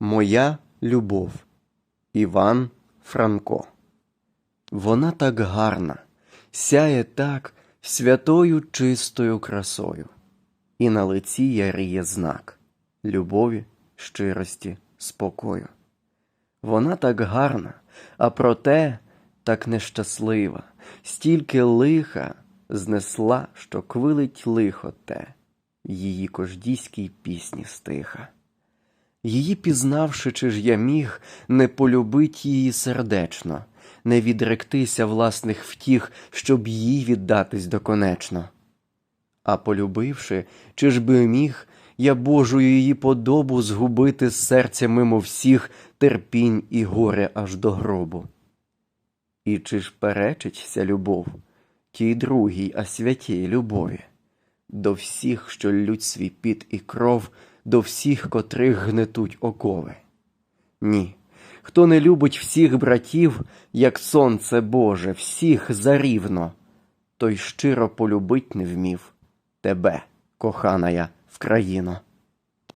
Моя любов Іван Франко. Вона так гарна, сяє так святою чистою красою, і на лиці яріє знак любові, щирості, спокою. Вона так гарна, а проте так нещаслива, стільки лиха знесла, що квилить лихо те, її кождійській пісні стиха. Її пізнавши, чи ж я міг не полюбить її сердечно, не відректися власних втіх, щоб їй віддатись доконечно. А полюбивши, чи ж би міг я Божу її подобу згубити з серця мимо всіх терпінь і горе аж до гробу? І чи ж перечиться любов тій другій, а святій любові? До всіх, що лють свій піт і кров, до всіх, котрих гнетуть окови. Ні, хто не любить всіх братів, як сонце Боже, всіх зарівно, той щиро полюбить не вмів тебе, коханая Вкраїно.